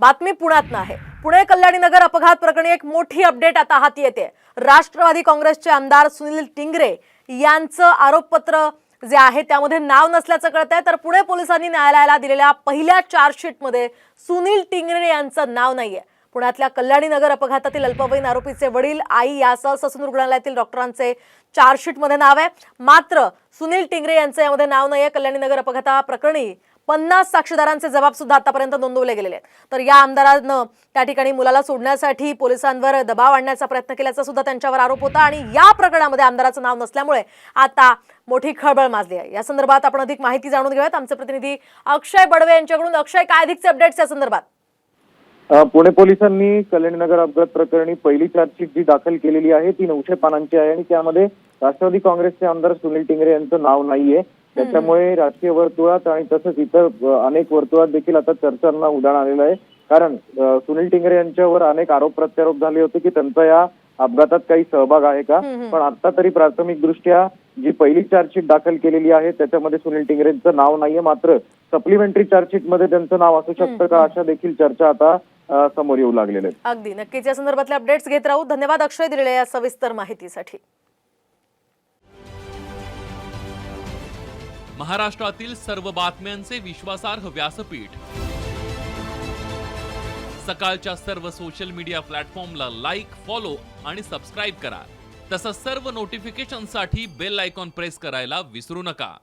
बातमी पुण्यात आहे पुणे कल्याणी नगर अपघात प्रकरणी एक मोठी अपडेट आता हाती येते. राष्ट्रवादी काँग्रेसचे आमदार सुनील टिंगरे यांचं आरोपपत्र जे आहे त्यामध्ये नाव नसल्याचं कळत आहे तर पुणे पोलिसांनी न्यायालयाला दिलेल्या पहिल्या चार्जशीटमध्ये सुनील टिंगरे यांचं नाव नाहीये. पुण्यातल्या कल्याणी नगर अपघातातील अल्पवयीन आरोपीचे वडील आई यासह ससून रुग्णालयातील डॉक्टरांचे चार्जशीटमध्ये नाव आहे. मात्र सुनील टिंगरे यांचं यामध्ये नाव आहे कल्याणी नगर अपघाता प्रकरणी पन्नास साक्षीदारांचे जबाब सुद्धा आतापर्यंत नोंदवले गेलेले आहेत. तर या आमदारानं त्या ठिकाणी मुलाला सोडण्यासाठी पोलिसांवर दबाव आणण्याचा प्रयत्न केल्याचा सुद्धा त्यांच्यावर आरोप होता आणि या प्रकरणामध्ये आमदाराचं नाव नसल्यामुळे आता मोठी खळबळ माजली आहे. या संदर्भात आपण अधिक माहिती जाणून घेऊयात. आमचे प्रतिनिधी अक्षय बडवे यांच्याकडून. अक्षय काय अधिकचे अपडेट्स या संदर्भात? पुणे पोलिसांनी कल्याणनगर अपघात प्रकरणी पहिली चार्जशीट जी दाखल केलेली आहे ती नऊशे पानांची आहे आणि त्यामध्ये राष्ट्रवादी काँग्रेसचे आमदार सुनील टिंगरे यांचं नाव नाहीये. त्याच्यामुळे राजकीय वर्तुळात आणि तसंच इतर अनेक वर्तुळात देखील आता चर्चांना उदाहरण आलेलं आहे. कारण सुनील टिंगरे यांच्यावर अनेक आरोप प्रत्यारोप झाले होते की त्यांचा या अपघातात काही सहभाग आहे का? पण आता तरी प्राथमिक दृष्ट्या जी पहिली चार्जशीट दाखल केलेली आहे त्याच्यामध्ये सुनील टिंगरेंचं नाव नाहीये. मात्र सप्लिमेंटरी चार्जशीटमध्ये त्यांचं नाव असू शकतं का अशा देखील चर्चा आता समोर येऊ लागलेल्या आहेत. अगदी. नक्कीच या संदर्भातले अपडेट्स घेत राहू. धन्यवाद अक्षय दिलेल्या या सविस्तर माहितीसाठी. महाराष्ट्रातील सर्व बातम्यांचे विश्वासार्ह व्यासपीठ. सकाळच्या सर्व सोशल मीडिया प्लॅटफॉर्मला लाईक फॉलो आणि सबस्क्राईब करा. तसंच सर्व नोटिफिकेशनसाठी बेल आयकॉन प्रेस करायला विसरू नका.